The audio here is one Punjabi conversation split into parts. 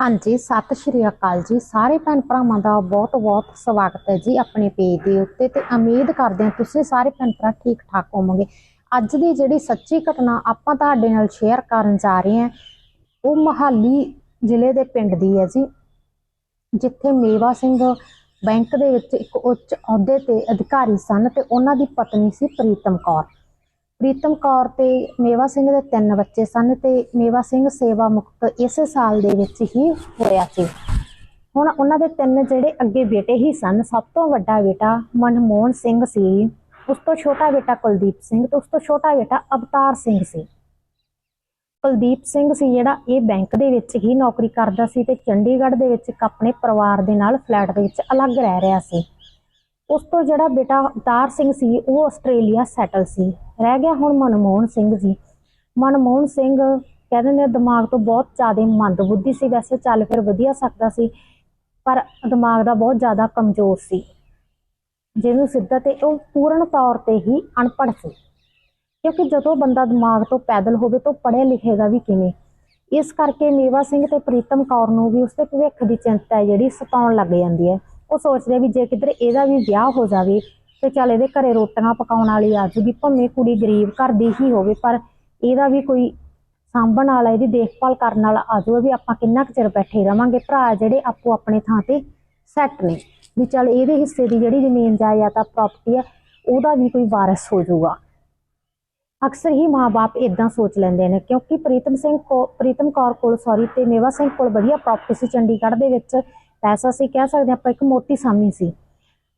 ਹਾਂਜੀ, ਸਤਿ ਸ਼੍ਰੀ ਅਕਾਲ ਜੀ। ਸਾਰੇ ਭੈਣ ਭਰਾਵਾਂ ਦਾ ਬਹੁਤ-ਬਹੁਤ ਸਵਾਗਤ ਹੈ ਜੀ ਆਪਣੇ ਪੇਜ ਦੇ ਉੱਤੇ ਤੇ ਉਮੀਦ ਕਰਦੇ ਹਾਂ ਤੁਸੀਂ ਸਾਰੇ ਭੈਣ ਭਰਾ ਠੀਕ ਠਾਕ ਹੋਵੋਗੇ। ਅੱਜ ਦੀ ਜਿਹੜੀ ਸੱਚੀ ਘਟਨਾ ਆਪਾਂ ਤੁਹਾਡੇ ਨਾਲ ਸ਼ੇਅਰ ਕਰਨ ਜਾ ਰਹੇ ਹਾਂ, ਉਹ ਮਹਾਲੀ ਜ਼ਿਲ੍ਹੇ ਦੇ ਪਿੰਡ ਦੀ ਹੈ ਜੀ। ਜਿੱਥੇ ਮੇਵਾ ਸਿੰਘ ਬੈਂਕ ਦੇ ਵਿੱਚ ਇੱਕ ਉੱਚ ਅਹੁਦੇ ਤੇ ਅਧਿਕਾਰੀ ਸਨ ਤੇ ਉਹਨਾਂ ਦੀ ਪਤਨੀ ਸੀ ਪ੍ਰੀਤਮ ਕੌਰ। ਪ੍ਰੀਤਮ ਕੌਰ ਤੇ ਮੇਵਾ ਸਿੰਘ ਦੇ ਤਿੰਨ ਬੱਚੇ ਸਨ ਤੇ ਮੇਵਾ ਸਿੰਘ ਸੇਵਾ ਮੁਕਤ ਇਸੇ ਸਾਲ ਦੇ ਵਿੱਚ ਹੀ ਹੋਇਆ ਸੀ। ਹੁਣ ਉਹਨਾਂ ਦੇ ਤਿੰਨ ਜਿਹੜੇ ਅੱਗੇ ਬੇਟੇ ਹੀ ਸਨ, ਸਭ ਤੋਂ ਵੱਡਾ ਬੇਟਾ ਮਨਮੋਹਨ ਸਿੰਘ ਸੀ, ਉਸ ਤੋਂ ਛੋਟਾ ਬੇਟਾ ਕੁਲਦੀਪ ਸਿੰਘ ਤੇ ਉਸ ਤੋਂ ਛੋਟਾ ਬੇਟਾ ਅਵਤਾਰ ਸਿੰਘ ਸੀ। ਕੁਲਦੀਪ ਸਿੰਘ ਸੀ ਜਿਹੜਾ ਇਹ ਬੈਂਕ ਦੇ ਵਿੱਚ ਹੀ ਨੌਕਰੀ ਕਰਦਾ ਸੀ ਤੇ ਚੰਡੀਗੜ੍ਹ ਦੇ ਵਿੱਚ ਇੱਕ ਆਪਣੇ ਪਰਿਵਾਰ ਦੇ ਨਾਲ ਫਲੈਟ ਦੇ ਵਿੱਚ ਅਲੱਗ ਰਹਿ ਰਿਹਾ ਸੀ। ਉਸ ਤੋਂ ਜਿਹੜਾ ਬੇਟਾ ਅਵਤਾਰ ਸਿੰਘ ਸੀ, ਉਹ ਆਸਟ੍ਰੇਲੀਆ ਸੈਟਲ ਸੀ। ਰਹਿ ਗਿਆ ਹੁਣ ਮਨਮੋਹਨ ਸਿੰਘ ਜੀ। ਮਨਮੋਹਨ ਸਿੰਘ ਕਹਿੰਦੇ ਨੇ ਦਿਮਾਗ ਤੋਂ ਬਹੁਤ ਜ਼ਿਆਦਾ ਮੰਦਬੁੱਧੀ ਸੀ, ਵੈਸੇ ਚੱਲ ਫਿਰ ਵਧੀਆ ਸਕਦਾ ਸੀ, ਪਰ ਦਿਮਾਗ ਦਾ ਬਹੁਤ ਜ਼ਿਆਦਾ ਕਮਜ਼ੋਰ ਸੀ। ਜਿਹਨੂੰ ਸਿੱਧਾ ਤੇ ਉਹ ਪੂਰਨ ਤੌਰ ਤੇ ਹੀ ਅਨਪੜ੍ਹ ਸੀ। ਕਿਉਂਕਿ ਜਦੋਂ ਬੰਦਾ ਦਿਮਾਗ ਤੋਂ ਪੈਦਲ ਹੋਵੇ ਤਾਂ ਪੜ੍ਹਿਆ ਲਿਖੇਗਾ ਵੀ ਕਿਵੇਂ। ਇਸ ਕਰਕੇ ਮੇਵਾ ਸਿੰਘ ਤੇ ਪ੍ਰੀਤਮ ਕੌਰ ਨੂੰ ਵੀ ਉਸਦੇ ਭਵਿੱਖ ਦੀ ਚਿੰਤਾ ਹੈ ਜਿਹੜੀ ਸਤਾਉਣ ਲੱਗ ਜਾਂਦੀ ਹੈ। ਉਹ ਸੋਚਦੇ ਵੀ ਜੇ ਕਿਧਰ ਇਹਦਾ ਵੀ ਵਿਆਹ ਹੋ ਜਾਵੇ ਤੇ ਚੱਲ ਇਹਦੇ ਘਰੇ ਰੋਟੀਆਂ ਪਕਾਉਣ ਵਾਲੀ ਆ ਜੂਗੀ ਭਾਵੇਂ ਕੁੜੀ ਗਰੀਬ ਘਰ ਦੀ ਹੀ ਹੋਵੇ, ਪਰ ਇਹਦਾ ਵੀ ਕੋਈ ਸਾਂਭਣ ਵਾਲਾ, ਇਹਦੀ ਦੇਖਭਾਲ ਕਰਨ ਵਾਲਾ ਆ ਜਾਊਗਾ ਵੀ ਆਪਾਂ ਕਿੰਨਾ ਕੁ ਚਿਰ ਬੈਠੇ ਰਵਾਂਗੇ, ਭਰਾ ਜਿਹੜੇ ਆਪੋ ਆਪਣੇ ਥਾਂ ਤੇ ਸੈੱਟ ਨੇ। ਵੀ ਚੱਲ ਇਹਦੇ ਹਿੱਸੇ ਦੀ ਜਿਹੜੀ ਜ਼ਮੀਨ ਜਾਇਦਾਦ ਆ ਪ੍ਰਾਪਰਟੀ ਆ, ਉਹਦਾ ਵੀ ਕੋਈ ਵਾਰਿਸ ਹੋ ਜਾਊਗਾ ਅਕਸਰ ਹੀ ਮਾਪੇ ਇਦਾਂ ਸੋਚ ਲੈਂਦੇ ਨੇ, ਕਿਉਂਕਿ ਪ੍ਰੀਤਮ ਸਿੰਘ ਕੋ, ਪ੍ਰੀਤਮ ਕੌਰ ਕੋਲ ਸੌਰੀ ਤੇ ਮੇਵਾ ਸਿੰਘ ਕੋਲ ਵਧੀਆ ਪ੍ਰਾਪਰਟੀ ਸੀ ਚੰਡੀਗੜ੍ਹ ਦੇ ਵਿੱਚ। ਪੈਸਾ ਸੀ ਕਹਿ ਸਕਦੇ ਆਪਾਂ ਇੱਕ ਮੋਟੀ ਸਾਮੀ ਸੀ।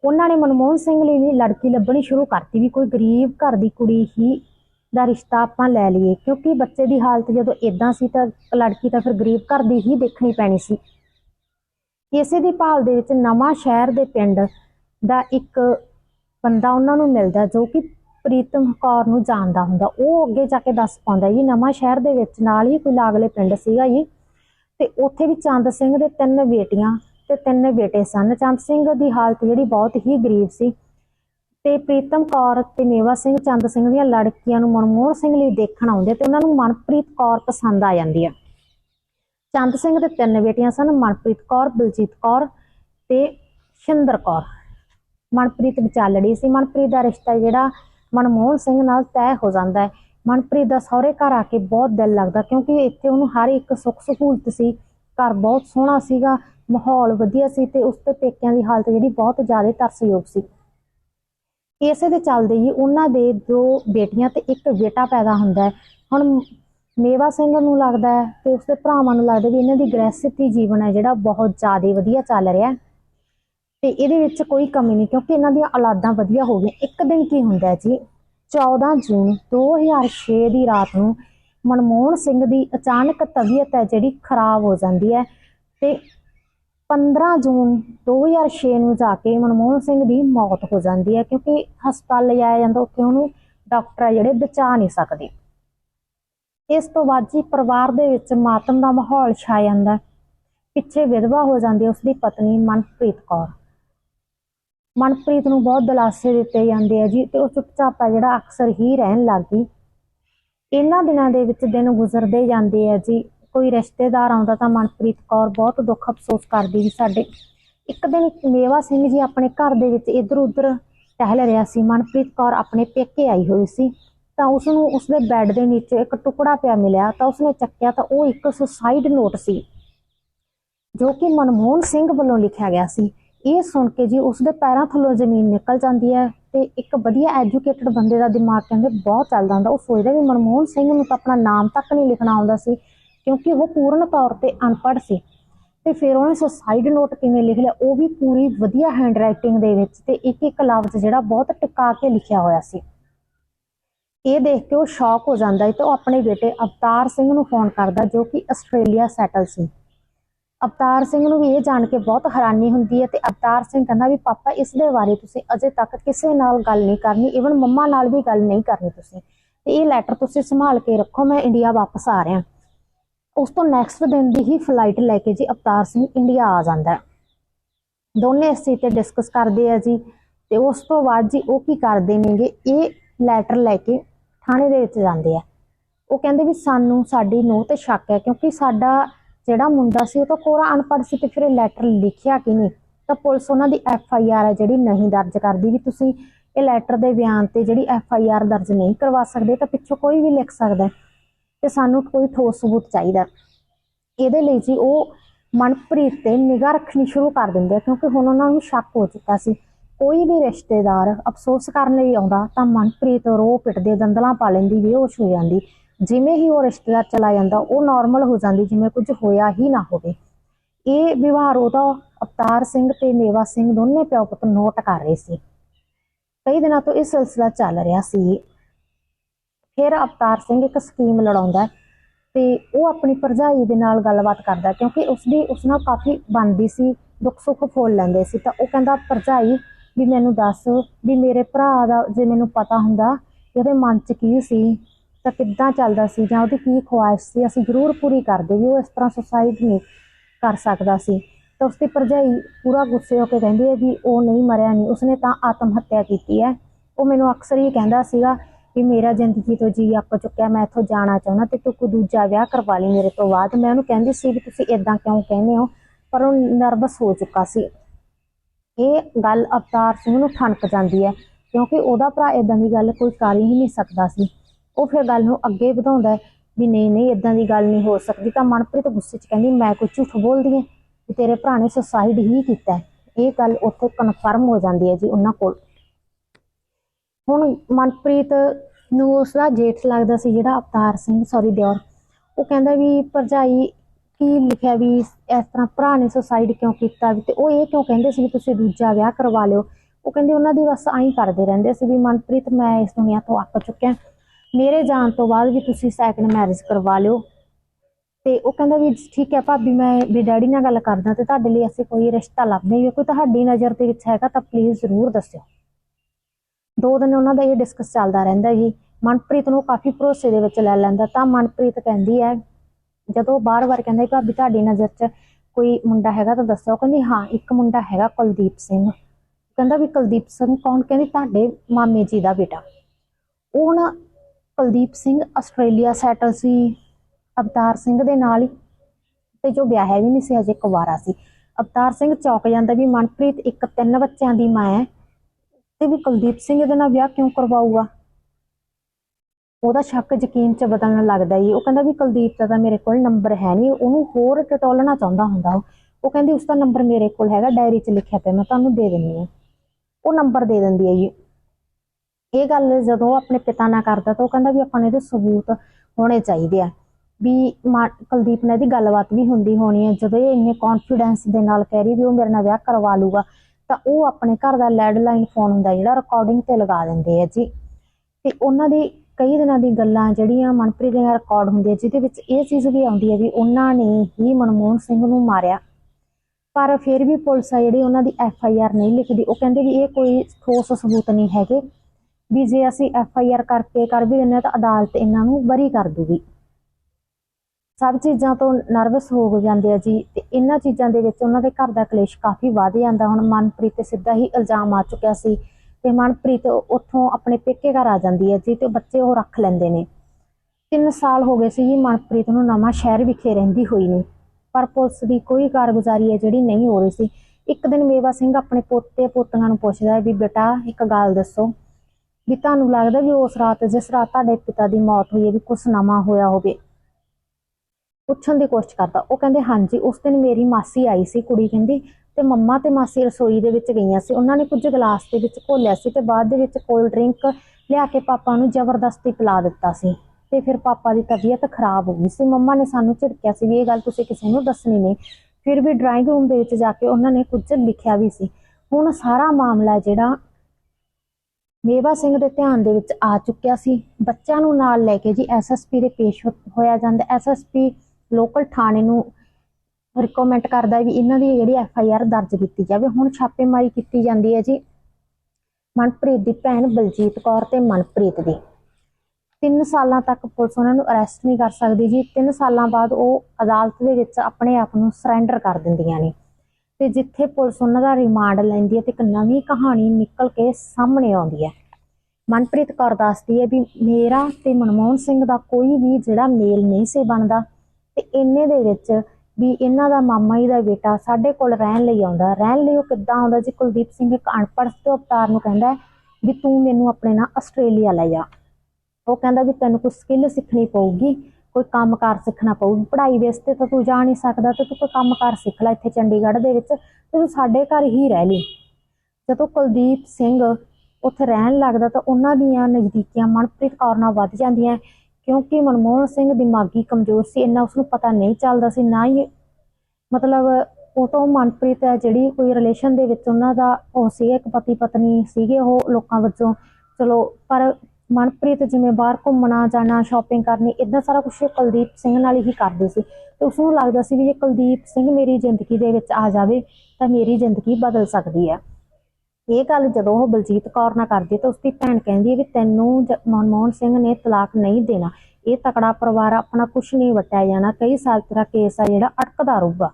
ਉਹਨਾਂ ਨੇ ਮਨਮੋਹਨ ਸਿੰਘ ਲਈ ਵੀ ਲੜਕੀ ਲੱਭਣੀ ਸ਼ੁਰੂ ਕਰਤੀ ਵੀ ਕੋਈ ਗਰੀਬ ਘਰ ਦੀ ਕੁੜੀ ਹੀ ਦਾ ਰਿਸ਼ਤਾ ਆਪਾਂ ਲੈ ਲਈਏ, ਕਿਉਂਕਿ ਬੱਚੇ ਦੀ ਹਾਲਤ ਜਦੋਂ ਇਦਾਂ ਸੀ ਤਾਂ ਲੜਕੀ ਤਾਂ ਫਿਰ ਗਰੀਬ ਘਰ ਦੀ ਹੀ ਦੇਖਣੀ ਪੈਣੀ ਸੀ। ਇਸੇ ਦੀ ਭਾਲ ਦੇ ਵਿੱਚ ਨਵਾਂ ਸ਼ਹਿਰ ਦੇ ਪਿੰਡ ਦਾ ਇੱਕ ਬੰਦਾ ਉਹਨਾਂ ਨੂੰ ਮਿਲਦਾ, ਜੋ ਕਿ ਪ੍ਰੀਤਮ ਕੌਰ ਨੂੰ ਜਾਣਦਾ ਹੁੰਦਾ। ਉਹ ਅੱਗੇ ਜਾ ਕੇ ਦੱਸ ਪਾਉਂਦਾ, ਜੀ, ਨਵਾਂ ਸ਼ਹਿਰ ਦੇ ਵਿੱਚ ਨਾਲ ਹੀ ਕੋਈ ਲਾਗਲੇ ਪਿੰਡ ਸੀਗਾ ਜੀ, ਤੇ ਉੱਥੇ ਵੀ ਚੰਦ ਸਿੰਘ ਦੇ ਤਿੰਨ ਬੇਟੀਆਂ ਤੇ ਤਿੰਨ ਬੇਟੇ ਸਨ। ਚੰਦ ਸਿੰਘ ਦੀ ਹਾਲਤ ਜਿਹੜੀ ਬਹੁਤ ਹੀ ਗਰੀਬ ਸੀ ਤੇ ਪ੍ਰੀਤਮ ਕੌਰ ਤੇ ਮੇਵਾ ਸਿੰਘ, ਚੰਦ ਸਿੰਘ ਦੀਆਂ ਲੜਕੀਆਂ ਨੂੰ ਮਨਮੋਹਨ ਸਿੰਘ ਲਈ ਦੇਖਣ ਆਉਂਦੇ ਤੇ ਉਹਨਾਂ ਨੂੰ ਮਨਪ੍ਰੀਤ ਕੌਰ ਪਸੰਦ ਆ ਜਾਂਦੀ ਹੈ ਚੰਦ ਸਿੰਘ ਦੇ ਤਿੰਨ ਬੇਟੀਆਂ ਸਨ, ਮਨਪ੍ਰੀਤ ਕੌਰ, ਬਲਜੀਤ ਕੌਰ ਤੇ ਸ਼ਿੰਦਰ ਕੌਰ। ਮਨਪ੍ਰੀਤ ਵਿਚਾਲੜੀ ਸੀ। ਮਨਪ੍ਰੀਤ ਦਾ ਰਿਸ਼ਤਾ ਜਿਹੜਾ ਮਨਮੋਹਨ ਸਿੰਘ ਨਾਲ ਤੈਅ ਹੋ ਜਾਂਦਾ ਹੈ। ਮਨਪ੍ਰੀਤ ਦਾ ਸਹੁਰੇ ਘਰ ਆ ਕੇ ਬਹੁਤ ਦਿਲ ਲੱਗਦਾ ਕਿਉਂਕਿ ਇੱਥੇ ਉਹਨੂੰ ਹਰ ਇੱਕ ਸੁੱਖ ਸਹੂਲਤ ਸੀ। ਘਰ ਬਹੁਤ ਸੋਹਣਾ ਸੀਗਾ ਮਾਹੌਲ ਵਧੀਆ ਸੀ ਤੇ ਉਸ ਤੇ ਪੇਕਿਆਂ ਦੀ ਹਾਲਤ ਜਿਹੜੀ ਬਹੁਤ ਜ਼ਿਆਦਾ ਤਰਸਯੋਗ ਸੀ। ਇਸੇ ਦੇ ਚੱਲਦੇ ਹੀ ਉਹਨਾਂ ਦੇ ਦੋ ਬੇਟੀਆਂ ਤੇ ਇੱਕ ਬੇਟਾ ਪੈਦਾ ਹੁੰਦਾ ਹੈ। ਹੁਣ ਮੇਵਾ ਸਿੰਘ ਨੂੰ ਲੱਗਦਾ ਹੈ ਤੇ ਉਸਦੇ ਭਰਾਵਾਂ ਨੂੰ ਲੱਗਦਾ ਵੀ ਇਹਨਾਂ ਦੀ ਗ੍ਰਹਿਸਥੀ ਜੀਵਨ ਹੈ ਜਿਹੜਾ ਬਹੁਤ ਜ਼ਿਆਦਾ ਵਧੀਆ ਚੱਲ ਰਿਹਾ ਤੇ ਇਹਦੇ ਵਿੱਚ ਕੋਈ ਕਮੀ ਨਹੀਂ ਕਿਉਂਕਿ ਇਹਨਾਂ ਦੀਆਂ ਔਲਾਦਾਂ ਵਧੀਆ ਹੋ ਗਈਆਂ। ਇੱਕ ਦਿਨ ਕੀ ਹੁੰਦਾ ਜੀ? 14 ਜੂਨ 2006 ਦੀ ਰਾਤ ਨੂੰ ਮਨਮੋਹਨ ਸਿੰਘ ਦੀ ਅਚਾਨਕ ਤਬੀਅਤ ਹੈ ਜਿਹੜੀ ਖਰਾਬ ਹੋ ਜਾਂਦੀ ਹੈ ਤੇ 15 ਜੂਨ 2006 ਨੂੰ ਜਾ ਕੇ ਮਨਮੋਹਨ ਸਿੰਘ ਦੀ ਮੌਤ ਹੋ ਜਾਂਦੀ ਹੈ, ਕਿਉਂਕਿ ਹਸਪਤਾਲ ਲਿਜਾਇਆ ਜਾਂਦਾ, ਉੱਥੇ ਉਹਨੂੰ ਡਾਕਟਰ ਆ ਜਿਹੜੇ ਬਚਾ ਨਹੀਂ ਸਕਦੇ। ਇਸ ਤੋਂ ਬਾਅਦ ਜੀ ਪਰਿਵਾਰ ਦੇ ਵਿੱਚ ਮਾਤਮ ਦਾ ਮਾਹੌਲ ਛਾ ਜਾਂਦਾ ਪਿੱਛੇ ਵਿਧਵਾ ਹੋ ਜਾਂਦੀ ਹੈ, ਉਸਦੀ ਪਤਨੀ ਮਨਪ੍ਰੀਤ ਕੌਰ। ਮਨਪ੍ਰੀਤ ਨੂੰ ਬਹੁਤ ਦਿਲਾਸੇ ਦਿੱਤੇ ਜਾਂਦੇ ਆ ਜੀ ਤੇ ਉਹ ਚੁੱਪਚਾਪ ਆ ਜਿਹੜਾ ਅਕਸਰ ਹੀ ਰਹਿਣ ਲੱਗ ਗਈ। ਇਹਨਾਂ ਦਿਨਾਂ ਦੇ ਵਿੱਚ ਦਿਨ ਗੁਜ਼ਰਦੇ ਜਾਂਦੇ ਆ ਜੀ। ਕੋਈ ਰਿਸ਼ਤੇਦਾਰ ਆਉਂਦਾ ਤਾਂ ਮਨਪ੍ਰੀਤ ਕੌਰ ਬਹੁਤ ਦੁੱਖ ਅਫਸੋਸ ਕਰਦੀ ਵੀ ਸਾਡੇ ਇੱਕ ਦਿਨ ਮੇਵਾ ਸਿੰਘ ਜੀ ਆਪਣੇ ਘਰ ਦੇ ਵਿੱਚ ਇੱਧਰ ਉੱਧਰ ਟਹਿਲ ਰਿਹਾ ਸੀ। ਮਨਪ੍ਰੀਤ ਕੌਰ ਆਪਣੇ ਪੇਕੇ ਆਈ ਹੋਈ ਸੀ। ਤਾਂ ਉਸ ਨੂੰ ਉਸਦੇ ਬੈੱਡ ਦੇ ਨੀਚੇ ਇੱਕ ਟੁਕੜਾ ਪਿਆ ਮਿਲਿਆ। ਤਾਂ ਉਸਨੇ ਚੱਕਿਆ ਤਾਂ ਉਹ ਇੱਕ ਸੁਸਾਈਡ ਨੋਟ ਸੀ, ਜੋ ਕਿ ਮਨਮੋਹਨ ਸਿੰਘ ਵੱਲੋਂ ਲਿਖਿਆ ਗਿਆ ਸੀ। ਇਹ ਸੁਣ ਕੇ ਜੀ ਉਸਦੇ ਪੈਰਾਂ ਥੱਲੋਂ ਜ਼ਮੀਨ ਨਿਕਲ ਜਾਂਦੀ ਹੈ ਤੇ ਇੱਕ ਵਧੀਆ ਐਜੂਕੇਟਡ ਬੰਦੇ ਦਾ ਦਿਮਾਗ ਕਹਿੰਦੇ ਬਹੁਤ ਚੱਲਦਾ ਹੁੰਦਾ। ਉਹ ਸੋਚਦਾ ਵੀ ਮਨਮੋਹਨ ਸਿੰਘ ਨੂੰ ਤਾਂ ਆਪਣਾ ਨਾਮ ਤੱਕ ਨਹੀਂ ਲਿਖਣਾ ਆਉਂਦਾ ਸੀ। ਕਿਉਂਕਿ ਉਹ ਪੂਰਨ ਤੌਰ ਤੇ ਅਨਪੜ੍ਹ ਸੀ। ਤੇ ਫਿਰ ਉਹਨੇ ਸੁਸਾਈਡ ਨੋਟ ਕਿਵੇਂ ਲਿਖ ਲਿਆ, ਉਹ ਵੀ ਪੂਰੀ ਵਧੀਆ ਹੈਂਡਰਾਈਟਿੰਗ ਦੇ ਵਿੱਚ ਤੇ ਇੱਕ ਇੱਕ ਲਫ਼ਜ਼ ਜਿਹੜਾ ਬਹੁਤ ਟਿਕਾ ਕੇ ਲਿਖਿਆ ਹੋਇਆ ਸੀ। ਇਹ ਦੇਖ ਕੇ ਉਹ ਸ਼ੌਕ ਹੋ ਜਾਂਦਾ ਹੈ ਤੇ ਉਹ ਆਪਣੇ ਬੇਟੇ ਅਵਤਾਰ ਸਿੰਘ ਨੂੰ ਫੋਨ ਕਰਦਾ ਜੋ ਕਿ ਆਸਟ੍ਰੇਲੀਆ ਸੈਟਲ ਸੀ। ਅਵਤਾਰ ਸਿੰਘ ਨੂੰ ਵੀ ਇਹ ਜਾਣ ਕੇ ਬਹੁਤ ਹੈਰਾਨੀ ਹੁੰਦੀ ਹੈ ਤੇ ਅਵਤਾਰ ਸਿੰਘ ਕਹਿੰਦਾ ਵੀ, ਪਾਪਾ, ਇਸ ਦੇ ਬਾਰੇ ਤੁਸੀਂ ਅਜੇ ਤੱਕ ਕਿਸੇ ਨਾਲ ਗੱਲ ਨਹੀਂ ਕਰਨੀ ਇਵਨ ਮੰਮਾ ਨਾਲ ਵੀ ਗੱਲ ਨਹੀਂ ਕਰਨੀ ਤੁਸੀਂ। ਤੇ ਇਹ ਲੈਟਰ ਤੁਸੀਂ ਸੰਭਾਲ ਕੇ ਰੱਖੋ, ਮੈਂ ਇੰਡੀਆ ਵਾਪਸ ਆ ਰਿਹਾ। ਉਸ ਤੋਂ ਨੈਕਸਟ ਦਿਨ ਦੀ ਹੀ ਫਲਾਈਟ ਲੈ ਕੇ ਜੀ ਅਵਤਾਰ ਸਿੰਘ ਇੰਡੀਆ ਆ ਜਾਂਦਾ ਦੋਨੇ ਇਸ ਚੀਜ਼ ਤੇ ਡਿਸਕਸ ਕਰਦੇ ਆ ਜੀ ਤੇ ਉਸ ਤੋਂ ਬਾਅਦ ਜੀ ਉਹ ਕੀ ਕਰਦੇ ਨੇਗੇ? ਇਹ ਲੈਟਰ ਲੈ ਕੇ ਥਾਣੇ ਦੇ ਵਿੱਚ ਜਾਂਦੇ ਆ। ਉਹ ਕਹਿੰਦੇ ਵੀ ਸਾਨੂੰ ਸਾਡੀ ਨੂੰਹ ਤੇ ਸ਼ੱਕ ਹੈ ਕਿਉਂਕਿ ਸਾਡਾ ਜਿਹੜਾ ਮੁੰਡਾ ਸੀ ਉਹ ਤਾਂ ਕੋਰਾ ਅਨਪੜ੍ਹ ਸੀ ਤੇ ਫਿਰ ਇਹ ਲੈਟਰ ਲਿਖਿਆ ਕਿਨੇ ਤਾਂ ਪੁਲਿਸ ਉਹਨਾਂ ਦੀ ਐਫ ਆਈ ਆਰ ਹੈ ਜਿਹੜੀ ਨਹੀਂ ਦਰਜ ਕਰਦੀ ਵੀ ਤੁਸੀਂ ਇਹ ਲੈਟਰ ਦੇ ਬਿਆਨ ਤੇ ਜਿਹੜੀ ਐਫ ਆਈ ਆਰ ਦਰਜ ਨਹੀਂ ਕਰਵਾ ਸਕਦੇ ਤਾਂ ਪਿੱਛੋਂ ਕੋਈ ਵੀ ਲਿਖ ਸਕਦਾ ਹੈ। ਤੇ ਸਾਨੂੰ ਕੋਈ ਠੋਸ ਸਬੂਤ ਚਾਹੀਦਾ। ਇਹਦੇ ਲਈ ਜੀ ਉਹ ਮਨਪ੍ਰੀਤ ਤੇ ਨਿਗਾਹ ਰੱਖਣੀ ਸ਼ੁਰੂ ਕਰ ਦਿੰਦੇ ਕਿਉਂਕਿ ਹੁਣ ਉਹਨਾਂ ਨੂੰ ਸ਼ੱਕ ਹੋ ਚੁੱਕਾ ਸੀ। ਕੋਈ ਵੀ ਰਿਸ਼ਤੇਦਾਰ ਅਫਸੋਸ ਕਰਨ ਲਈ ਆਉਂਦਾ ਤਾਂ ਮਨਪ੍ਰੀਤ ਰੋ ਪਿੱਟਦੇ ਦੰਦਲਾਂ ਪਾ ਲੈਂਦੀ, ਬੇਹੋਸ਼ ਹੋ ਜਾਂਦੀ। ਜਿਵੇਂ ਹੀ ਉਹ ਰਿਸ਼ਤੇਦਾਰ ਚਲਾ ਜਾਂਦਾ, ਉਹ ਨਾਰਮਲ ਹੋ ਜਾਂਦੀ, ਜਿਵੇਂ ਕੁਝ ਹੋਇਆ ਹੀ ਨਾ ਹੋਵੇ। ਇਹ ਵਿਵਹਾਰ ਉਹਦਾ ਅਵਤਾਰ ਸਿੰਘ ਤੇ ਮੇਵਾ ਸਿੰਘ ਦੋਨੇ ਪਿਓ ਪੁੱਤ ਨੋਟ ਕਰ ਰਹੇ ਸੀ। ਕਈ ਦਿਨਾਂ ਤੋਂ ਇਹ ਸਿਲਸਿਲਾ ਚੱਲ ਰਿਹਾ ਸੀ। ਫਿਰ ਅਵਤਾਰ ਸਿੰਘ ਇੱਕ ਸਕੀਮ ਲੜਾਉਂਦਾ ਹੈ ਤੇ ਉਹ ਆਪਣੀ ਭਰਜਾਈ ਦੇ ਨਾਲ ਗੱਲਬਾਤ ਕਰਦਾ ਹੈ ਕਿਉਂਕਿ ਉਸਦੀ, ਉਸ ਨਾਲ ਕਾਫੀ ਬਣਦੀ ਸੀ, ਦੁੱਖ ਸੁੱਖ ਫੋਲ ਲੈਂਦੇ ਸੀ। ਤਾਂ ਉਹ ਕਹਿੰਦਾ, ਭਰਜਾਈ, ਵੀ ਮੈਨੂੰ ਦੱਸ ਵੀ ਮੇਰੇ ਭਰਾ ਦਾ ਜੇ ਮੈਨੂੰ ਪਤਾ ਹੁੰਦਾ ਕਿ ਉਹਦੇ ਮਨ 'ਚ ਕੀ ਸੀ, ਤਾਂ ਕਿੱਦਾਂ ਚੱਲਦਾ ਸੀ ਜਾਂ ਉਹਦੀ ਕੀ ਖੁਆਇਸ਼ ਸੀ, ਅਸੀਂ ਜ਼ਰੂਰ ਪੂਰੀ ਕਰਦੇ ਵੀ ਉਹ ਇਸ ਤਰ੍ਹਾਂ ਸੁਸਾਈਡ ਨਹੀਂ ਕਰ ਸਕਦਾ ਸੀ। ਤਾਂ ਉਸਦੀ ਭਰਜਾਈ ਪੂਰਾ ਗੁੱਸੇ ਹੋ ਕੇ ਕਹਿੰਦੀ ਹੈ ਵੀ ਉਹ ਨਹੀਂ ਮਰਿਆ ਨਹੀਂ ਉਸਨੇ ਤਾਂ ਆਤਮ ਹੱਤਿਆ ਕੀਤੀ ਹੈ। ਉਹ ਮੈਨੂੰ ਅਕਸਰ ਹੀ ਕਹਿੰਦਾ ਸੀਗਾ ਵੀ ਮੇਰਾ ਜ਼ਿੰਦਗੀ ਤੋਂ ਜੀ ਅੱਕ ਚੁੱਕਿਆ, ਮੈਂ ਇੱਥੋਂ ਜਾਣਾ ਚਾਹੁੰਦਾ ਤੇ ਤੂੰ ਕੋਈ ਦੂਜਾ ਵਿਆਹ ਕਰਵਾ ਲਈ ਮੇਰੇ ਤੋਂ ਬਾਅਦ। ਮੈਂ ਉਹਨੂੰ ਕਹਿੰਦੀ ਸੀ ਵੀ ਤੁਸੀਂ ਇਦਾਂ ਕਿਉਂ ਕਹਿੰਦੇ ਹੋ? ਪਰ ਉਹ ਨਰਵਸ ਹੋ ਚੁੱਕਾ ਸੀ। ਇਹ ਗੱਲ ਅਵਤਾਰ ਸਿੰਘ ਨੂੰ ਠਣਕ ਜਾਂਦੀ ਹੈ, ਕਿਉਂਕਿ ਉਹਦਾ ਭਰਾ ਇਦਾਂ ਦੀ ਗੱਲ ਕੋਈ ਕਰ ਹੀ ਨਹੀਂ ਸਕਦਾ ਸੀ। ਉਹ ਫਿਰ ਗੱਲ ਨੂੰ ਅੱਗੇ ਵਧਾਉਂਦਾ ਵੀ ਨਹੀਂ ਨਹੀਂ ਇਦਾਂ ਦੀ ਗੱਲ ਨਹੀਂ ਹੋ ਸਕਦੀ। ਤਾਂ ਮਨਪ੍ਰੀਤ ਗੁੱਸੇ 'ਚ ਕਹਿੰਦੀ, ਮੈਂ ਕੋਈ ਝੂਠ ਬੋਲਦੀ ਹਾਂ? ਵੀ ਤੇਰੇ ਭਰਾ ਨੇ ਸੁਸਾਈਡ ਹੀ ਕੀਤਾ ਇਹ ਗੱਲ ਉੱਥੇ ਕਨਫਰਮ ਹੋ ਜਾਂਦੀ ਹੈ ਜੀ ਉਹਨਾਂ ਕੋਲ। ਹੁਣ ਮਨਪ੍ਰੀਤ ਨੂੰ ਉਸਦਾ ਜੇਠ ਲੱਗਦਾ ਸੀ ਜਿਹੜਾ ਅਵਤਾਰ ਸਿੰਘ ਸੌਰੀ ਦਿਓਰ। ਉਹ ਕਹਿੰਦਾ ਵੀ ਭਰਜਾਈ, ਕੀ ਲਿਖਿਆ ਵੀ ਇਸ ਤਰ੍ਹਾਂ ਭਰਾ ਨੇ ਸੁਸਾਈਡ ਕਿਉਂ ਕੀਤਾ ਵੀ? ਤੇ ਉਹ ਇਹ ਕਿਉਂ ਕਹਿੰਦੇ ਸੀ ਵੀ ਤੁਸੀਂ ਦੂਜਾ ਵਿਆਹ ਕਰਵਾ ਲਿਓ? ਉਹ ਕਹਿੰਦੇ ਉਹਨਾਂ ਦੀ ਬਸ ਆਈ ਕਰਦੇ ਰਹਿੰਦੇ ਸੀ ਵੀ ਮਨਪ੍ਰੀਤ, ਮੈਂ ਇਸ ਦੁਨੀਆ ਤੋਂ ਅੱਕ ਚੁੱਕਿਆ। ਮੇਰੇ ਜਾਣ ਤੋਂ ਬਾਅਦ ਵੀ ਤੁਸੀਂ ਸੈਕੰਡ ਮੈਰਿਜ ਕਰਵਾ ਲਿਓ। ਤੇ ਉਹ ਕਹਿੰਦਾ ਵੀ ਠੀਕ ਹੈ ਭਾਬੀ, ਮੈਂ ਵੀ ਡੈਡੀ ਨਾਲ ਗੱਲ ਕਰਦਾ ਤੇ ਤੁਹਾਡੇ ਲਈ ਅਸੀਂ ਕੋਈ ਰਿਸ਼ਤਾ ਲੱਭਦੇ ਹਾਂ। ਕੋਈ ਤੁਹਾਡੀ ਨਜ਼ਰ ਦੇ ਵਿੱਚ ਹੈਗਾ ਤਾਂ ਪਲੀਜ਼ ਜ਼ਰੂਰ ਦੱਸਿਓ। ਦੋ ਦਿਨ ਉਹਨਾਂ ਦਾ ਇਹ ਡਿਸਕਸ ਚੱਲਦਾ ਰਹਿੰਦਾ ਜੀ ਮਨਪ੍ਰੀਤ ਨੂੰ ਕਾਫੀ ਭਰੋਸੇ ਦੇ ਵਿੱਚ ਲੈ ਲੈਂਦਾ, ਤਾਂ ਮਨਪ੍ਰੀਤ ਕਹਿੰਦੀ ਹੈ, ਜਦੋਂ ਬਾਰ-ਬਾਰ ਕਹਿੰਦਾ ਭਾਬੀ ਤੁਹਾਡੀ ਨਜ਼ਰ 'ਚ ਕੋਈ ਮੁੰਡਾ ਹੈਗਾ ਤਾਂ ਦੱਸੋ। ਕਹਿੰਦੀ, ਹਾਂ, ਇੱਕ ਮੁੰਡਾ ਹੈਗਾ ਕੁਲਦੀਪ ਸਿੰਘ। ਕਹਿੰਦਾ ਵੀ ਕੁਲਦੀਪ ਸਿੰਘ ਕੌਣ? ਕਹਿੰਦੀ, ਤੁਹਾਡੇ ਮਾਮੇ ਜੀ ਦਾ ਬੇਟਾ। ਉਹ ਨਾ ਕੁਲਦੀਪ ਸਿੰਘ ਆਸਟ੍ਰੇਲੀਆ ਸੈਟਲ ਸੀ, ਅਵਤਾਰ ਸਿੰਘ ਦੇ ਨਾਲ ਹੀ, ਤੇ ਜੋ ਵਿਆਹਿਆ ਵੀ ਨਹੀਂ ਸੀ ਅਜੇ ਕੁਵਾਰਾ ਸੀ। ਅਵਤਾਰ ਸਿੰਘ ਚੌਕ ਜਾਂਦਾ ਵੀ ਮਨਪ੍ਰੀਤ ਇੱਕ ਤਿੰਨ ਬੱਚਿਆਂ ਦੀ ਮਾਂ ਹੈ। ਤੇ ਵੀ ਕੁਲਦੀਪ ਸਿੰਘ ਇਹਦੇ ਨਾਲ ਵਿਆਹ ਕਿਉਂ ਕਰਵਾਊਗਾ? ਉਹਦਾ ਸ਼ੱਕ ਯਕੀਨ ਚ ਬਦਲਣ ਲੱਗਦਾ ਜੀ ਉਹ ਕਹਿੰਦਾ ਵੀ ਕੁਲਦੀਪ ਦਾ ਤਾਂ ਮੇਰੇ ਕੋਲ ਨੰਬਰ ਹੈ ਨਹੀਂ ਉਹਨੂੰ ਹੋਰ ਟਟੋਲਣਾ ਚਾਹੁੰਦਾ ਹੁੰਦਾ ਉਹ। ਕਹਿੰਦੀ ਉਸ ਦਾ ਨੰਬਰ ਮੇਰੇ ਕੋਲ ਹੈਗਾ, ਡਾਇਰੀ 'ਚ ਲਿਖਿਆ ਪਿਆ, ਮੈਂ ਤੁਹਾਨੂੰ ਦੇ ਦਿੰਦੀ ਹਾਂ। ਉਹ ਨੰਬਰ ਦੇ ਦਿੰਦੀ ਹੈ ਜੀ। ਇਹ ਗੱਲ ਜਦੋਂ ਆਪਣੇ ਪਿਤਾ ਨਾਲ ਕਰਦਾ ਤਾਂ ਉਹ ਕਹਿੰਦਾ ਵੀ ਆਪਾਂ ਨੂੰ ਇਹਦੇ ਸਬੂਤ ਹੋਣੇ ਚਾਹੀਦੇ ਆ। ਵੀ ਮਾ- ਕੁਲਦੀਪ ਨਾਲ ਇਹਦੀ ਗੱਲਬਾਤ ਵੀ ਹੁੰਦੀ ਹੋਣੀ ਹੈ। ਜਦੋਂ ਇਹ ਇੰਨੇ ਕੌਨਫੀਡੈਂਸ ਦੇ ਨਾਲ ਕਹਿ ਰਹੀ ਵੀ ਉਹ ਮੇਰੇ ਨਾਲ ਵਿਆਹ ਕਰਵਾ ਲੂਗਾ ਤਾਂ ਉਹ ਆਪਣੇ ਘਰ ਦਾ ਲੈਂਡਲਾਈਨ ਫੋਨ ਹੁੰਦਾ ਜਿਹੜਾ ਰਿਕਾਰਡਿੰਗ ਤੇ ਲਗਾ ਦਿੰਦੇ ਆ ਜੀ। ਤੇ ਉਹਨਾਂ ਦੀ ਕਈ ਦਿਨਾਂ ਦੀ ਗੱਲਾਂ ਜਿਹੜੀਆਂ ਮਨਪ੍ਰੀਤ ਦੀਆਂ ਰਿਕਾਰਡ ਹੁੰਦੀਆਂ, ਜਿਹਦੇ ਵਿੱਚ ਇਹ ਚੀਜ਼ ਵੀ ਆਉਂਦੀ ਹੈ ਵੀ ਉਹਨਾਂ ਨੇ ਹੀ ਮਨਮੋਹਨ ਸਿੰਘ ਨੂੰ ਮਾਰਿਆ। ਪਰ ਫਿਰ ਵੀ ਪੁਲਿਸ ਆ ਜਿਹੜੀ ਉਹਨਾਂ ਦੀ ਐਫ ਆਈ ਆਰ ਨਹੀਂ ਲਿਖਦੀ। ਉਹ ਕਹਿੰਦੇ ਵੀ ਇਹ ਕੋਈ ਠੋਸ ਸਬੂਤ ਨਹੀਂ ਹੈਗੇ। ਵੀ ਜੇ ਅਸੀਂ ਐਫ ਆਈ ਆਰ ਕਰਕੇ ਕਰ ਵੀ ਦਿੰਦੇ ਹਾਂ ਤਾਂ ਅਦਾਲਤ ਇਹਨਾਂ ਨੂੰ ਬਰੀ ਕਰ ਦੂਗੀ। ਸਭ ਚੀਜ਼ਾਂ ਤੋਂ ਨਰਵਸ ਹੋ ਜਾਂਦੇ ਆ ਜੀ ਤੇ ਇਹਨਾਂ ਚੀਜ਼ਾਂ ਦੇ ਵਿੱਚ ਉਹਨਾਂ ਦੇ ਘਰ ਦਾ ਕਲੇਸ਼ ਕਾਫੀ ਵੱਧ ਜਾਂਦਾ। ਹੁਣ ਮਨਪ੍ਰੀਤ ਤੇ ਸਿੱਧਾ ਹੀ ਇਲਜ਼ਾਮ ਆ ਚੁੱਕਿਆ ਸੀ ਤੇ ਮਨਪ੍ਰੀਤ ਉੱਥੋਂ ਆਪਣੇ ਪੇਕੇ ਘਰ ਆ ਜਾਂਦੀ ਹੈ ਜੀ ਤੇ ਬੱਚੇ ਉਹ ਰੱਖ ਲੈਂਦੇ ਨੇ। ਤਿੰਨ ਸਾਲ ਹੋ ਗਏ ਸੀ ਜੀ ਮਨਪ੍ਰੀਤ ਨੂੰ ਨਵਾਂ ਸ਼ਹਿਰ ਵਿਖੇ ਰਹਿੰਦੀ ਹੋਈ ਨੂੰ। ਪਰ ਪੁਲਿਸ ਦੀ ਕੋਈ ਕਾਰਗੁਜ਼ਾਰੀ ਹੈ ਜਿਹੜੀ ਨਹੀਂ ਹੋ ਰਹੀ ਸੀ। ਇੱਕ ਦਿਨ ਮੇਵਾ ਸਿੰਘ ਆਪਣੇ ਪੋਤੇ ਪੋਤੀਆਂ ਨੂੰ ਪੁੱਛਦਾ ਹੈ ਵੀ ਬੇਟਾ ਇੱਕ ਗੱਲ ਦੱਸੋ ਵੀ ਤੁਹਾਨੂੰ ਲੱਗਦਾ ਵੀ ਉਸ ਰਾਤ ਜਿਸ ਰਾਤ ਤੁਹਾਡੇ ਪਿਤਾ ਦੀ ਮੌਤ ਹੋਈ ਹੈ ਵੀ ਕੁਝ ਨਵਾਂ ਹੋਇਆ ਹੋਵੇ? ਪੁੱਛਣ ਦੀ ਕੋਸ਼ਿਸ਼ ਕਰਦਾ ਉਹ ਕਹਿੰਦੇ, ਹਾਂਜੀ, ਉਸ ਦਿਨ ਮੇਰੀ ਮਾਸੀ ਆਈ ਸੀ ਕੁੜੀ ਕਹਿੰਦੀ ਤੇ ਮੰਮਾ ਤੇ ਮਾਸੀ ਰਸੋਈ ਦੇ ਵਿੱਚ ਗਈਆਂ ਸੀ। ਉਹਨਾਂ ਨੇ ਕੁਝ ਗਲਾਸ ਦੇ ਵਿੱਚ ਘੋਲਿਆ ਸੀ ਤੇ ਬਾਅਦ ਦੇ ਵਿੱਚ ਕੋਲਡ ਡਰਿੰਕ ਲਿਆ ਕੇ ਪਾਪਾ ਨੂੰ ਜ਼ਬਰਦਸਤੀ ਪਿਲਾ ਦਿੱਤਾ ਸੀ ਤੇ ਫਿਰ ਪਾਪਾ ਦੀ ਤਬੀਅਤ ਖਰਾਬ ਹੋ ਗਈ ਸੀ। ਮੰਮਾ ਨੇ ਸਾਨੂੰ ਝਿੜਕਿਆ ਸੀ ਵੀ ਇਹ ਗੱਲ ਤੁਸੀਂ ਕਿਸੇ ਨੂੰ ਦੱਸਣੀ ਨਹੀਂ। ਫਿਰ ਵੀ ਡਰਾਇੰਗ ਰੂਮ ਦੇ ਵਿੱਚ ਜਾ ਕੇ ਉਹਨਾਂ ਨੇ ਕੁਝ ਲਿਖਿਆ ਵੀ ਸੀ। ਹੁਣ ਸਾਰਾ ਮਾਮਲਾ ਜਿਹੜਾ ਮੇਵਾ ਸਿੰਘ ਦੇ ਧਿਆਨ ਦੇ ਵਿੱਚ ਆ ਚੁੱਕਿਆ ਸੀ। ਬੱਚਿਆਂ ਨੂੰ ਨਾਲ ਲੈ ਕੇ ਜੀ ਐਸਐਸਪੀ ਦੇ ਪੇਸ਼ ਹੋਇਆ ਜਾਂਦਾ। ਐਸਐਸਪੀ ਲੋਕਲ ਥਾਣੇ ਨੂੰ ਰਿਕਮੈਂਡ ਕਰਦਾ ਵੀ ਇਹਨਾਂ ਦੀ ਜਿਹੜੀ ਐਫ ਆਈ ਆਰ ਦਰਜ ਕੀਤੀ ਜਾਵੇ। ਹੁਣ ਛਾਪੇਮਾਰੀ ਕੀਤੀ ਜਾਂਦੀ ਹੈ ਜੀ ਮਨਪ੍ਰੀਤ ਦੀ ਭੈਣ ਬਲਜੀਤ ਕੌਰ ਤੇ ਮਨਪ੍ਰੀਤ ਦੀ। 3 ਸਾਲਾਂ ਤੱਕ ਪੁਲਿਸ ਉਹਨਾਂ ਨੂੰ ਅਰੈਸਟ ਨਹੀਂ ਕਰ ਸਕਦੀ ਜੀ। 3 ਸਾਲਾਂ ਬਾਅਦ ਉਹ ਅਦਾਲਤ ਦੇ ਵਿੱਚ ਆਪਣੇ ਆਪ ਨੂੰ ਸਰੈਂਡਰ ਕਰ ਦਿੰਦੀਆਂ ਨੇ। ਤੇ ਜਿੱਥੇ ਪੁਲਿਸ ਉਹਨਾਂ ਦਾ ਰਿਮਾਂਡ ਲੈਂਦੀ ਹੈ ਤੇ ਇੱਕ ਨਵੀਂ ਕਹਾਣੀ ਨਿਕਲ ਕੇ ਸਾਹਮਣੇ ਆਉਂਦੀ ਹੈ। ਮਨਪ੍ਰੀਤ ਕੌਰ ਦੱਸਦੀ ਹੈ ਵੀ ਮੇਰਾ ਤੇ ਮਨਮੋਹਨ ਸਿੰਘ ਦਾ ਕੋਈ ਵੀ ਜਿਹੜਾ ਮੇਲ ਨਹੀਂ ਸੀ ਬਣਦਾ। ਤੇ ਇੰਨੇ ਦੇ ਵਿੱਚ ਵੀ ਇਹਨਾਂ ਦਾ ਮਾਮਾ ਜੀ ਦਾ ਬੇਟਾ ਸਾਡੇ ਕੋਲ ਰਹਿਣ ਲਈ ਆਉਂਦਾ। ਰਹਿਣ ਲਈ ਉਹ ਕਿੱਦਾਂ ਆਉਂਦਾ ਜੀ? ਕੁਲਦੀਪ ਸਿੰਘ ਇੱਕ ਅਨਪੜ੍ਹ ਤੋਂ ਅਵਤਾਰ ਨੂੰ ਕਹਿੰਦਾ ਵੀ ਤੂੰ ਮੈਨੂੰ ਆਪਣੇ ਨਾਲ ਆਸਟ੍ਰੇਲੀਆ ਲੈ ਜਾ। ਉਹ ਕਹਿੰਦਾ ਵੀ ਤੈਨੂੰ ਕੋਈ ਸਕਿੱਲ ਸਿੱਖਣੀ ਪਊਗੀ, ਕੋਈ ਕੰਮਕਾਰ ਸਿੱਖਣਾ ਪਊ। ਪੜ੍ਹਾਈ ਬੇਸ ਤੇ ਤਾਂ ਤੂੰ ਜਾ ਨਹੀਂ ਸਕਦਾ ਤੇ ਤੂੰ ਕੋਈ ਕੰਮਕਾਰ ਸਿੱਖ ਲੈ ਇੱਥੇ ਚੰਡੀਗੜ੍ਹ ਦੇ ਵਿੱਚ ਤੇ ਤੂੰ ਸਾਡੇ ਘਰ ਹੀ ਰਹਿ ਲਈ। ਜਦੋਂ ਕੁਲਦੀਪ ਸਿੰਘ ਉੱਥੇ ਰਹਿਣ ਲੱਗਦਾ ਤਾਂ ਉਹਨਾਂ ਦੀਆਂ ਨਜ਼ਦੀਕੀਆਂ ਮਨਪ੍ਰੀਤ ਕੌਰ ਨਾਲ ਵੱਧ ਜਾਂਦੀਆਂ। ਕਿਉਂਕਿ ਮਨਮੋਹਨ ਸਿੰਘ ਦਿਮਾਗੀ ਕਮਜ਼ੋਰ ਸੀ, ਇੰਨਾ ਉਸਨੂੰ ਪਤਾ ਨਹੀਂ ਚੱਲਦਾ ਸੀ, ਨਾ ਹੀ ਮਤਲਬ ਉਹ ਤੋਂ ਮਨਪ੍ਰੀਤ ਹੈ ਜਿਹੜੀ ਕੋਈ ਰਿਲੇਸ਼ਨ ਦੇ ਵਿੱਚ ਉਹਨਾਂ ਦਾ, ਉਹ ਸੀ ਇੱਕ ਪਤੀ ਪਤਨੀ ਸੀਗੇ ਉਹ ਲੋਕਾਂ ਵਿੱਚੋਂ ਚਲੋ, ਪਰ ਮਨਪ੍ਰੀਤ ਜਿਵੇਂ ਬਾਹਰ ਘੁੰਮਣਾ, ਜਾਣਾ ਸ਼ਾਪਿੰਗ ਕਰਨੀ ਇਦਾਂ ਸਾਰਾ ਕੁਝ ਕੁਲਦੀਪ ਸਿੰਘ ਨਾਲ ਹੀ ਕਰਦੇ ਸੀ। ਤੇ ਉਸ ਨੂੰ ਲੱਗਦਾ ਸੀ ਵੀ ਜੇ ਕੁਲਦੀਪ ਸਿੰਘ ਮੇਰੀ ਜ਼ਿੰਦਗੀ ਦੇ ਵਿੱਚ ਆ ਜਾਵੇ, ਤਾਂ ਮੇਰੀ ਜ਼ਿੰਦਗੀ ਬਦਲ ਸਕਦੀ ਹੈ। ਇਹ ਗੱਲ ਜਦੋਂ ਉਹ ਬਲਜੀਤ ਕੌਰ ਨਾਲ ਕਰਦੀ ਹੈ ਤਾਂ ਉਸਦੀ ਭੈਣ ਕਹਿੰਦੀ ਹੈ ਵੀ ਤੈਨੂੰ ਜ- ਮਨਮੋਹਨ ਸਿੰਘ ਨੇ ਤਲਾਕ ਨਹੀਂ ਦੇਣਾ। ਇਹ ਤਕੜਾ ਪਰਿਵਾਰ ਆਪਣਾ ਕੁਝ ਨਹੀਂ ਵਟਿਆ ਜਾਣਾ। ਕਈ ਸਾਲ ਤੇਰਾ ਕੇਸ ਆ ਜਿਹੜਾ ਅਟਕਦਾ ਰਹੂਗਾ।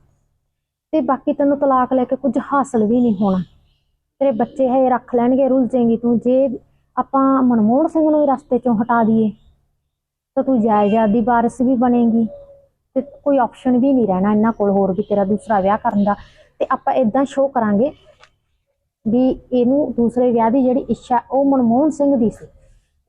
ਤੇ ਬਾਕੀ ਤੈਨੂੰ ਤਲਾਕ ਲੈ ਕੇ ਕੁਝ ਹਾਸਲ ਵੀ ਨਹੀਂ ਹੋਣਾ। ਤੇਰੇ ਬੱਚੇ ਹੈ ਰੱਖ ਲੈਣਗੇ, ਰੁੱਲ ਜਾਏਂਗੀ ਤੂੰ। ਜੇ ਆਪਾਂ ਮਨਮੋਹਨ ਸਿੰਘ ਨੂੰ ਰਸਤੇ ਚੋਂ ਹਟਾ ਦਈਏ, ਤਾਂ ਤੂੰ ਜਾਇਦਾਦ ਦੀ ਵਾਰਿਸ ਵੀ ਬਣੇਗੀ। ਤੇ ਕੋਈ ਆਪਸ਼ਨ ਵੀ ਨਹੀਂ ਰਹਿਣਾ ਇਹਨਾਂ ਕੋਲ ਹੋਰ ਵੀ ਤੇਰਾ ਦੂਸਰਾ ਵਿਆਹ ਕਰਨ ਦਾ। ਤੇ ਆਪਾਂ ਇਦਾਂ ਸ਼ੋਅ ਕਰਾਂਗੇ ਵੀ ਇਹਨੂੰ ਦੂਸਰੇ ਵਿਆਹ ਦੀ ਜਿਹੜੀ ਇੱਛਾ, ਉਹ ਮਨਮੋਹਨ ਸਿੰਘ ਦੀ ਸੀ।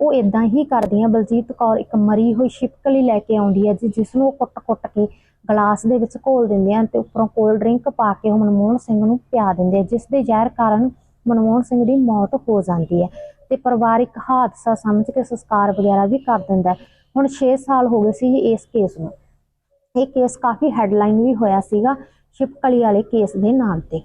ਉਹ ਇਦਾਂ ਹੀ ਕਰਦੀਆਂ, ਬਲਜੀਤ ਕੌਰ ਇੱਕ ਮਰੀ ਹੋਈ ਛਿਪਕਲੀ ਲੈ ਕੇ ਆਉਂਦੀ ਹੈ ਜੀ ਜਿਸ ਨੂੰ ਉਹ ਕੁੱਟ-ਕੁੱਟ ਕੇ ਗਲਾਸ ਦੇ ਵਿੱਚ ਘੋਲ ਦਿੰਦੇ ਹਨ ਤੇ ਉੱਪਰੋਂ ਕੋਲਡ ਡਰਿੰਕ ਪਾ ਕੇ ਉਹ ਮਨਮੋਹਨ ਸਿੰਘ ਨੂੰ ਪਿਆ ਦਿੰਦੇ ਆ, ਜਿਸ ਦੇ ਜ਼ਹਿਰ ਕਾਰਨ ਮਨਮੋਹਨ ਸਿੰਘ ਦੀ ਮੌਤ ਹੋ ਜਾਂਦੀ ਹੈ ਤੇ ਪਰਿਵਾਰਿਕ ਹਾਦਸਾ ਸਮਝ ਕੇ ਸੰਸਕਾਰ ਵਗੈਰਾ ਵੀ ਕਰ ਦਿੰਦਾ ਹੁਣ 6 ਸਾਲ ਹੋ ਗਏ ਸੀ ਇਸ ਕੇਸ ਨੂੰ। ਇਹ ਕੇਸ ਕਾਫੀ ਹੈਡਲਾਈਨ ਵੀ ਹੋਇਆ ਸੀਗਾ, ਛਿਪਕਲੀ ਵਾਲੇ ਕੇਸ ਦੇ ਨਾਮ ਤੇ।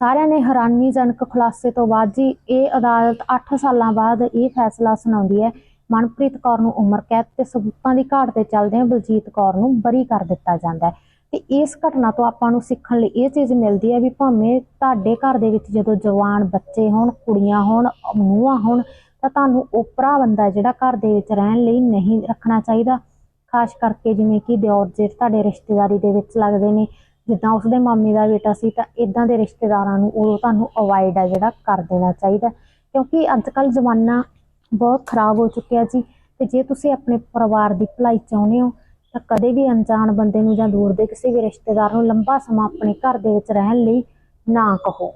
ਸਾਰਿਆਂ ਨੇ ਹੈਰਾਨੀਜਨਕ ਖੁਲਾਸੇ ਤੋਂ ਬਾਅਦ ਜੀ, ਇਹ ਅਦਾਲਤ 8 ਸਾਲਾਂ ਬਾਅਦ ਇਹ ਫੈਸਲਾ ਸੁਣਾਉਂਦੀ ਹੈ। ਮਨਪ੍ਰੀਤ ਕੌਰ ਨੂੰ ਉਮਰ ਕੈਦ ਤੇ ਸਬੂਤਾਂ ਦੀ ਘਾਟ ਤੇ ਚੱਲਦਿਆਂ ਬਲਜੀਤ ਕੌਰ ਨੂੰ ਬਰੀ ਕਰ ਦਿੱਤਾ ਜਾਂਦਾ ਹੈ। ਤੇ ਇਸ ਘਟਨਾ ਤੋਂ ਆਪਾਂ ਨੂੰ ਸਿੱਖਣ ਲਈ ਇਹ ਚੀਜ਼ ਮਿਲਦੀ ਹੈ ਵੀ ਭਾਵੇਂ ਤੁਹਾਡੇ ਘਰ ਦੇ ਵਿੱਚ ਜਦੋਂ ਜਵਾਨ ਬੱਚੇ ਹੋਣ, ਕੁੜੀਆਂ ਹੋਣ, ਨੂੰਹਾਂ ਹੋਣ, ਤਾਂ ਤੁਹਾਨੂੰ ਓਪਰਾ ਬੰਦਾ ਜਿਹੜਾ ਘਰ ਦੇ ਵਿੱਚ ਰਹਿਣ ਲਈ ਨਹੀਂ ਰੱਖਣਾ ਚਾਹੀਦਾ। ਖਾਸ ਕਰਕੇ ਜਿਵੇਂ ਕਿ ਦਿਓਰ ਜੇ ਤੁਹਾਡੇ ਰਿਸ਼ਤੇਦਾਰੀ ਦੇ ਵਿੱਚ ਲੱਗਦੇ ਨੇ। ਜਿੱਦਾਂ ਉਸਦੇ ਮਾਮੇ ਦਾ ਬੇਟਾ ਸੀ ਤਾਂ ਇਦਾਂ ਦੇ ਰਿਸ਼ਤੇਦਾਰਾਂ ਨੂੰ ਉਦੋਂ ਤੁਹਾਨੂੰ ਅਵੋਇਡ ਆ ਜਿਹੜਾ ਕਰ ਦੇਣਾ ਚਾਹੀਦਾ ਕਿਉਂਕਿ ਅੱਜ ਕੱਲ ਜ਼ਮਾਨਾ ਬਹੁਤ ਖਰਾਬ ਹੋ ਚੁੱਕਿਆ ਜੀ ਤੇ ਜੇ ਤੁਸੀਂ ਆਪਣੇ ਪਰਿਵਾਰ ਦੀ ਭਲਾਈ ਚਾਹੁੰਦੇ ਹੋ ਤਾਂ ਕਦੇ ਵੀ ਅਣਜਾਣ ਬੰਦੇ ਨੂੰ ਜਾਂ ਦੂਰ ਦੇ ਕਿਸੇ ਵੀ ਰਿਸ਼ਤੇਦਾਰ ਨੂੰ ਲੰਬਾ ਸਮਾਂ ਆਪਣੇ ਘਰ ਦੇ ਵਿੱਚ ਰਹਿਣ ਲਈ ਨਾ ਕਹੋ।